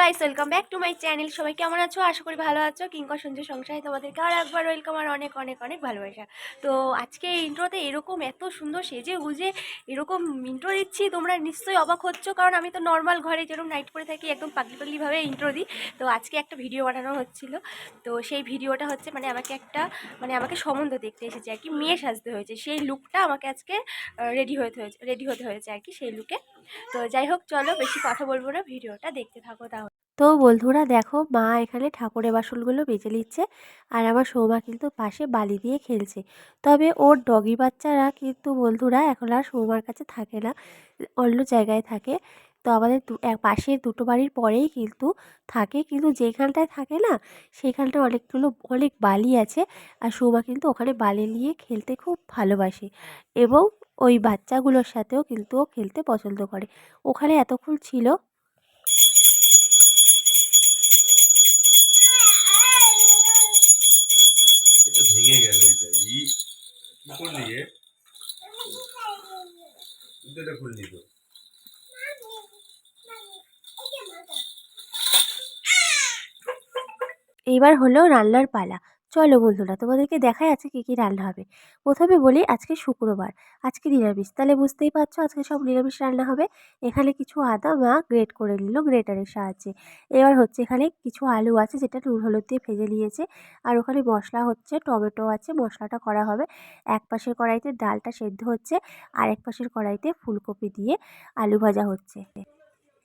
Guys welcome back to my channel সবাই কেমন আছো? আশা করি ভালো আছো। কিঙ্কর সঞ্জয় সংসারে তোমাদেরকে আর একবার ওয়েলকাম আর অনেক অনেক অনেক ভালোবাসা। তো আজকে এই ইন্ট্রোতে এরকম এত সুন্দর সেজে গুজে, এরকম ইন্ট্রো দিচ্ছি, তোমরা নিশ্চয়ই অবাক হচ্ছ। কারণ আমি তো নর্মাল ঘরে যেরকম নাইট পরে থাকি, একদম পাগলি পাগলিভাবে ইন্ট্রো দিই। তো আজকে একটা ভিডিও বানানো হচ্ছিল। তো সেই ভিডিওটা হচ্ছে মানে আমাকে একটা মানে আমাকে সম্বন্ধ দেখতে এসেছে আর কি। মেয়ে সাজতে হয়েছে। সেই লুকটা আমাকে আজকে রেডি হতে হয়েছে রেডি হতে হয়েছে আর কি সেই লুকে তো যাই হোক, চলো বেশি কথা বলব না। ভিডিওটা দেখতে থাকো তাহলে। তো বন্ধুরা দেখো, মা এখানে ঠাকুরের বাসনগুলো বেজে নিচ্ছে আর আমার সৌমা কিন্তু পাশে বালি দিয়ে খেলছে। তবে ওর ডগি বাচ্চারা কিন্তু বন্ধুরা এখন আর সৌমার কাছে থাকে না, অন্য জায়গায় থাকে। তো আমাদের পাশের দুটো বাড়ির পরেই কিন্তু থাকে, কিন্তু যেখানটায় থাকে না সেখানটা অনেকগুলো, অনেক বালি আছে আর সৌমা কিন্তু ওখানে বালি নিয়ে খেলতে খুব ভালোবাসে এবং ওই বাচ্চাগুলোর সাথেও কিন্তু ও খেলতে পছন্দ করে। ওখানে এতক্ষণ ছিল ভেঙে গেল এটা। ই কি করলি এ এটা খুললি তো এইবার হলো রান্নার পালা। চলো বন্ধুরা, তোমাদেরকে দেখাই আছে কী কী রান্না হবে। প্রথমে বলি, আজকে শুক্রবার, আজকে নিরামিষ। তাহলে বুঝতেই পারছ আজকে সব নিরামিষ রান্না হবে। এখানে কিছু আদা মা গ্রেট করে নিল, গ্রেটারের সাহায্যে। এবার হচ্ছে এখানে কিছু আলু আছে, যেটা নুন, হলুদ দিয়ে ভেজে নিয়েছে। আর ওখানে মশলা হচ্ছে, টমেটো আছে, মশলাটা করা হবে। এক পাশের কড়াইতে ডালটা সেদ্ধ হচ্ছে, আর এক পাশের কড়াইতে ফুলকপি দিয়ে আলু ভাজা হচ্ছে।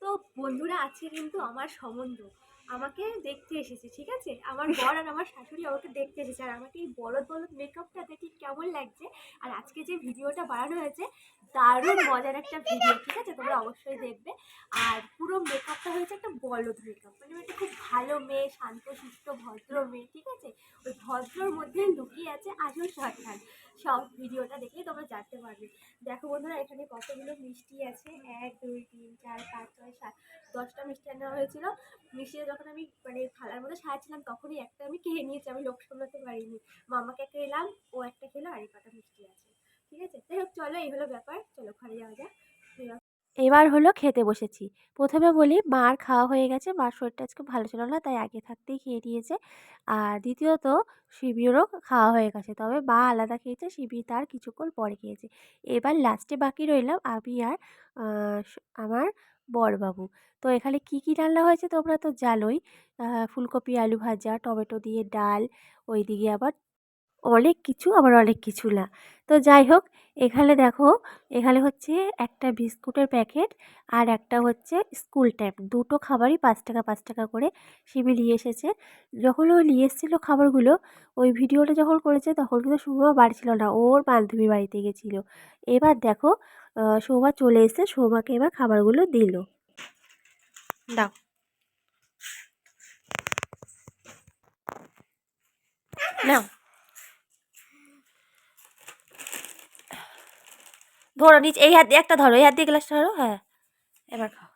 তো বন্ধুরা, আজকে কিন্তু আমার সম্বন্ধ। আমাকে দেখতে এসেছে, ঠিক আছে? আমার বর আর আমার শাশুড়ি আমাকে দেখতে এসেছে। আর আমাকে এই বলদ বলদ মেকআপটা দেখে কেমন লাগছে? আর আজকে যে ভিডিওটা বানানো হয়েছে, দারুণ মজার একটা ভিডিও ঠিক আছে? তোমরা অবশ্যই দেখবে। আর পুরো মেকআপটা হয়েছে একটা বলদ মেকআপ মানে একটা খুব ভালো মেয়ে, শান্ত, সুস্থ, ভদ্র মেয়ে, ঠিক আছে? ওই ভদ্রর মধ্যে লুকিয়ে আছে আসল সরকার। সব ভিডিওটা দেখেই তোমরা জানতে পারবে। দেখো বন্ধুরা, এখানে কতগুলো মিষ্টি আছে? এক, দুই, তিন, চার, পাঁচ, ছয়, সাত, দশটা মিষ্টি আনা হয়েছিল। মিষ্টিটা যখন আমি মানে থালার মধ্যে সাজাচ্ছিলাম তখনই একটা আমি খেয়ে নিয়েছি, আমি লোক সামলাতে পারিনি। মামাকে একটা এলাম, ও একটা খেলো, আর এই কটা মিষ্টি আছে। ঠিক আছে? যাই হোক, চলো, এই হলো ব্যাপার। চলো, ঘরে যাওয়া যাক। এবার হলো খেতে বসেছি। প্রথমে বলি মার খাওয়া হয়ে গেছে। মার শরীরটা আজকে ভালো ছিল না, তাই আগে থাকতেই খেয়ে নিয়েছে। আর দ্বিতীয়ত, শিবিরও খাওয়া হয়ে গেছে। তবে মা আলাদা খেয়েছে, শিবির তার কিছুক্ষণ পরে খেয়েছে। এবার লাস্টে বাকি রইলাম, আমি আর আমার বড়বাবু। তো এখানে কি কি রান্না হয়েছে? তোমরা তো জানোই। ফুলকপি, আলু ভাজা, টমেটো দিয়ে ডাল, ওইদিকে আবার অনেক কিছু, আবার অনেক কিছু না। তো যাই হোক, এখানে দেখো, এখানে হচ্ছে একটা বিস্কুটের প্যাকেট আর একটা হচ্ছে স্কুল ট্যাপ। দুটো খাবারই পাঁচ টাকা পাঁচ টাকা করে শিবি নিয়ে এসেছে। যখন ও নিয়ে এসেছিল খাবারগুলো, ওই ভিডিওটা যখন করেছে, তখন কিন্তু সৌমা বাড়ি ছিল না, ওর বান্ধবী বাড়িতে গেছিল। এবার দেখো সৌমা চলে এসে সৌমাকে এবার খাবারগুলো দিল। দাও। নাও। ধরো, নিচ এই হাত দিয়ে একটা ধরো, এই হাত দিয়ে গ্লাসটা ধরো হ্যাঁ। এবার খাও।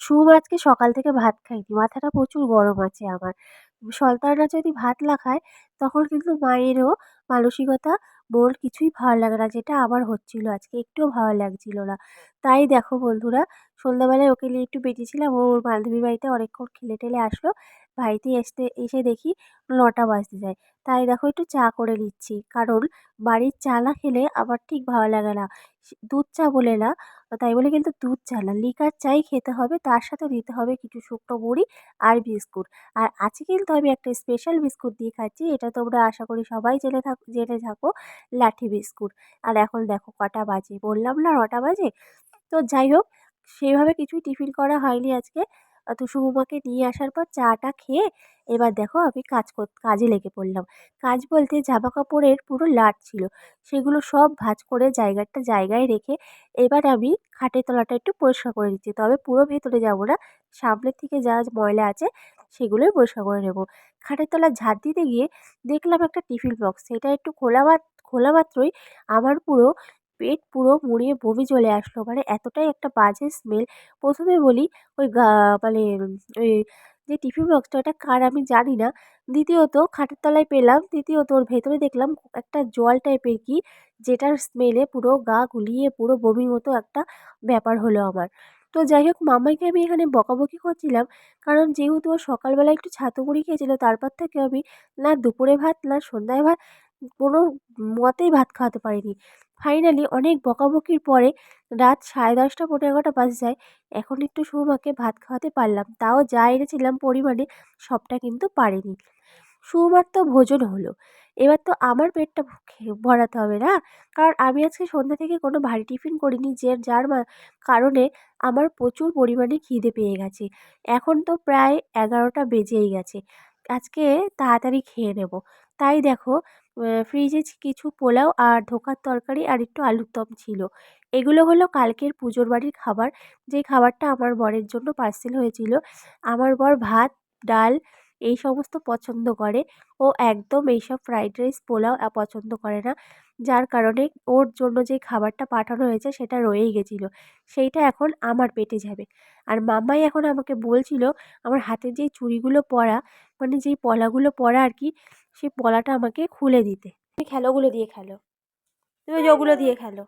শুভ আজকে সকাল থেকে ভাত খাইনি, মাথাটা প্রচুর গরম আছে আমার। সন্তানরা যদি ভাত না খায়, তখন কিন্তু মায়েরও মানসিকতা মন কিছুই ভালো লাগে না, যেটা আমার হচ্ছিল আজকে, একটুও ভালো লাগছিল না। তাই দেখো বন্ধুরা সন্ধ্যাবেলায় ওকে নিয়ে একটু বেরিয়েছিলাম। ও ওর বান্ধবীর বাড়িতে অনেকক্ষণ খেলে টেলে আসলো। বাড়িতে আসতে এসে দেখি নটা বাজতে যায়। তাই দেখো একটু চা করে নিচ্ছি। কারণ বাড়ির চা না খেলে আমার ঠিক ভালো লাগে না। দুধ চা বলে না, তাই বলে কিন্তু দুধ চা না। লিকার চাই খেতে হবে, তার সাথে দিতে হবে কিছু শুকনো মুড়ি আর বিস্কুট। আর আজকে কিন্তু আমি একটা স্পেশাল বিস্কুট দিয়ে খাচ্ছি, এটা তোমরা আশা করি সবাই জেনে থাক, জেনে থাকো, লাঠি বিস্কুট। আর এখন দেখো কটা বাজে। বললাম না নটা বাজে? তো যাই হোক সেভাবে কিছুই টিফিন করা হয়নি আজকে। শুভমাকে নিয়ে আসার পর চাটা খেয়ে এবার দেখো আমি কাজ কাজে লেগে পড়লাম। কাজ বলতে জামা কাপড়ের পুরো লাট ছিল। সেগুলো সব ভাঁজ করে জায়গাটা জায়গায় রেখে এবার আমি খাটের তলাটা একটু পরিষ্কার করে দিচ্ছি তবে পুরো ভেতরে যাব না, সামনের থেকে যা ময়লা আছে সেগুলোই পরিষ্কার করে নেব। খাটের তলা ঝাঁট দিতে গিয়ে দেখলাম একটা টিফিন বক্স। সেটা একটু খোলা খোলা মাত্রই আমার পুরো পেট পুরো মুড়িয়ে বমি চলে আসলো। মানে এতটাই একটা বাজে স্মেল প্রথমে বলি, ওই গা মানে ওই যে টিফিন বক্সটা ওটা কার আমি জানি না। দ্বিতীয়ত, খাটের তলায় পেলাম। তৃতীয়ত, ওর ভেতরে দেখলাম একটা জল টাইপের কি, যেটার স্মেলে পুরো গা গুলিয়ে, পুরো বমির মতো একটা ব্যাপার হলো আমার। তো যাই হোক মাম্মাইকে আমি এখানে বকাবকি করছিলাম। কারণ যেহেতু ও সকালবেলা একটু ছাতু মুড়ি খেয়েছিল, তারপর থেকে আমি না দুপুরে ভাত, না সন্ধ্যায় ভাত কোনো মতেই ভাত খাওয়াতে পারিনি। ফাইনালি অনেক বকাবকির পরে রাত সাড়ে দশটা পনেরো এগারোটা বাজে যায়। এখন একটু সুমাকে ভাত খাওয়াতে পারলাম। তাও যা এনেছিলাম পরিমাণে সবটা কিন্তু পারিনি। সুমার তো ভোজন হলো। এবার তো আমার পেটটা ভরাতে হবে না? কারণ আমি আজকে সন্ধ্যা থেকে কোনো ভারী টিফিন করিনি যে যার কারণে আমার প্রচুর পরিমাণে খিদে পেয়ে গেছে। এখন তো প্রায় এগারোটা বেজেই গেছে। আজকে তাড়াতাড়ি খেয়ে নেব। তাই দেখো ফ্রিজে কিছু পোলাও আর ধোকার তরকারি আর একটু আলুর দম ছিল। এগুলো হলো কালকের পুজোর বাড়ির খাবার। যে খাবারটা আমার বরের জন্য পার্সেল হয়েছিল, আমার বর ভাত, ডাল এই সমস্ত পছন্দ করে। ও একদম এইসব ফ্রাইড রাইস পোলাও পছন্দ করে না। যার কারণে ওর জন্য যে খাবারটা পাঠানো হয়েছে সেটা রয়েই গেছিল। সেইটা এখন আমার পেটে যাবে। আর মাম্মাই এখন আমাকে বলছিল, আমার হাতের যেই চুড়িগুলো পরা মানে যেই পলাগুলো পরা আর কি সেই পলাটা আমাকে খুলে দিতে। তুমি খেলো ওগুলো দিয়ে খেলো। তুমি যে ওগুলো দিয়ে খেলো।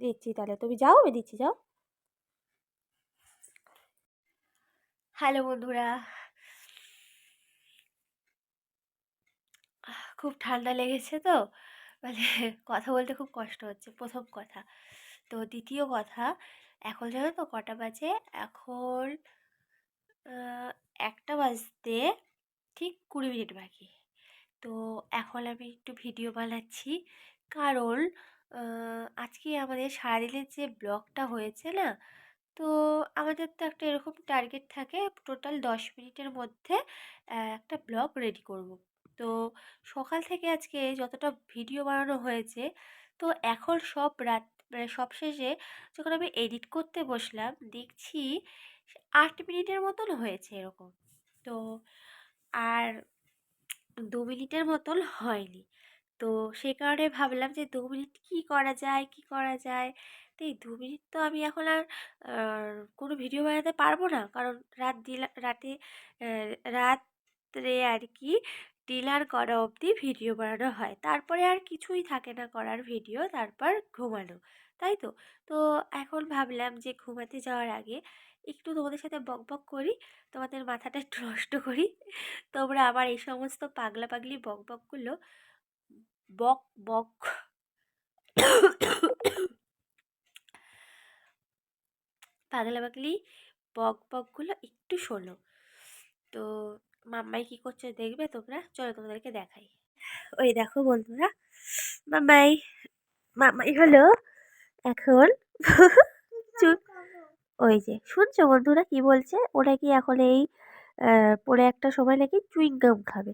দিচ্ছি তাহলে। তুমি যাও, আমি দিচ্ছি, যাও। হ্যালো বন্ধুরা খুব ঠান্ডা লেগেছে তো। মানে কথা বলতে খুব কষ্ট হচ্ছে, প্রথম কথা। তো দ্বিতীয় কথা, এখন জানো তো কটা বাজে? এখন একটা বাজতে ঠিক কুড়ি মিনিট বাকি। তো এখন আমি একটু ভিডিও বানাচ্ছি। কারণ আজকে আমাদের সারাদিনের যে ব্লগটা হয়েছে না, তো আমাদের তো একটা এরকম টার্গেট থাকে, টোটাল দশ মিনিটের মধ্যে একটা ব্লগ রেডি করব। তো সকাল থেকে আজকে যতটা ভিডিও বানানো হয়েছে, তো এখন সব রাত মানে সব শেষে যখন আমি এডিট করতে বসলাম, দেখছি আট মিনিটের মতন হয়েছে এরকম। তো আর দু মিনিটের মতন হয়নি। তো সেই কারণে ভাবলাম যে দু মিনিট কী করা যায়, কী করা যায়? তো এই দু মিনিট তো আমি এখন আর কোনো ভিডিও বানাতে পারব না। কারণ রাত দিলা, রাতে রাত্রে আর কি ডিনার করা অবধি ভিডিও বানানো হয়। তারপরে আর কিছুই থাকে না করার ভিডিও, তারপর ঘুমানো। তাই তো? তো এখন ভাবলাম যে ঘুমাতে যাওয়ার আগে একটু তোমাদের সাথে বক বক করি, তোমাদের মাথাটা একটু নষ্ট করি। তোমরা আমার এই সমস্ত পাগলা পাগলি বক বকগুলো বক বক পাগলা পাগলি বক বকগুলো একটু শোনো। তো মাম্মাই কি করছে দেখবে তোমরা? চলো তোমাদেরকে দেখাই। ওই দেখো বন্ধুরা মাম্মাই মাম্মাই হলো এখন ওই যে শুনছো বন্ধুরা কি বলছে? ওরা কি এখন এই পরে একটা সময় নাকি চুইংগাম খাবে।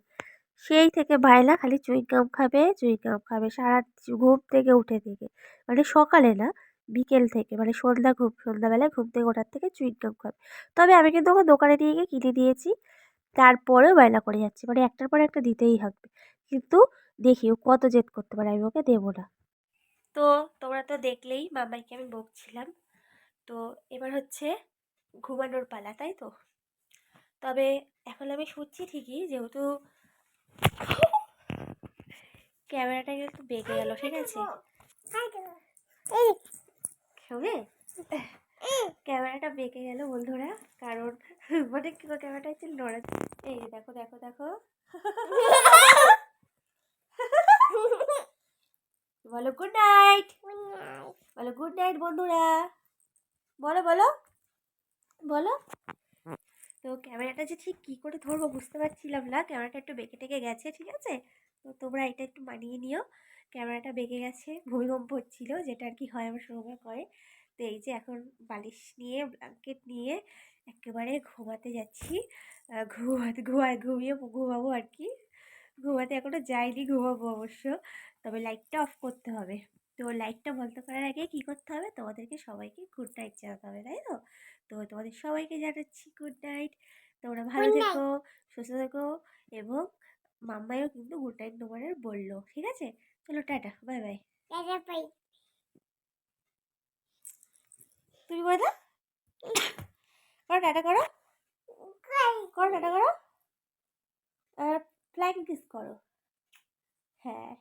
সেই থেকে ভাইলা খালি চুইংগাম খাবে চুইংগাম খাবে সারা ঘুম থেকে উঠে থেকে মানে সকালে না বিকেল থেকে মানে সন্ধ্যা ঘুম সন্ধ্যাবেলায় ঘুম থেকে ওঠার থেকে চুইংগাম খাবে। তবে আমি কিন্তু ওকে দোকানে নিয়ে গিয়ে কিনে দিয়েছি। তারপরেও বায়না করে যাচ্ছে। মানে একটার পর একটা দিতেই হবে। কিন্তু দেখি ও কত জেদ করতে পারে আমি ওকে দেবো না। তো তোমরা তো দেখলেই মামাইকে আমি বকছিলাম। তো এবার হচ্ছে ঘুমানোর পালা তাই তো? তবে এখন আমি শুচ্ছি ঠিকই যেহেতু ক্যামেরাটা কিন্তু বেঁকে গেল ঠিক আছে? ক্যামেরাটা বেঁকে গেল বন্ধুরা কারণ মানে কি ক্যামেরাটা একটু নড়া এই দেখো দেখো দেখো। বলো গুড নাইট বলো গুড নাইট বন্ধুরা। বলো বলো। বলো। তো ক্যামেরাটা যে ঠিক কী করে ধরবো বুঝতে পারছিলাম না। ক্যামেরাটা একটু বেঁকে টেকে গেছে ঠিক আছে? তো তোমরা এটা একটু মানিয়ে নিও। ক্যামেরাটা বেঁকে গেছে ভূমিকম্প হচ্ছিল যেটা আর কি হয় আমার সময় করে তো এই যে এখন বালিশ নিয়ে ব্ল্যাঙ্কেট নিয়ে একেবারে ঘুমাতে যাচ্ছি। ঘুমাতে ঘুমায় ঘুমিয়ে ঘুমাবো আর কি। ঘুমাতে এখনও যাইনি ঘুমাবো অবশ্য। তবে লাইটটা অফ করতে হবে। তো লাইটটা বন্ধ করার আগে কী করতে হবে? তোমাদেরকে সবাইকে গুড নাইট জানাতে হবে তাই তো? তো তোমাদের সবাইকে জানাচ্ছি গুড নাইট তোমরা ভালো থেকো সুস্থ থেকো এবং মাম্মাইও কিন্তু গুড নাইট তোমাদের বলল ঠিক আছে? চলো টাটা বাই বাই তুমি বলে? করো টাটা করো। করো টাটা করো। ফ্লাইং কিস করো। হ্যাঁ।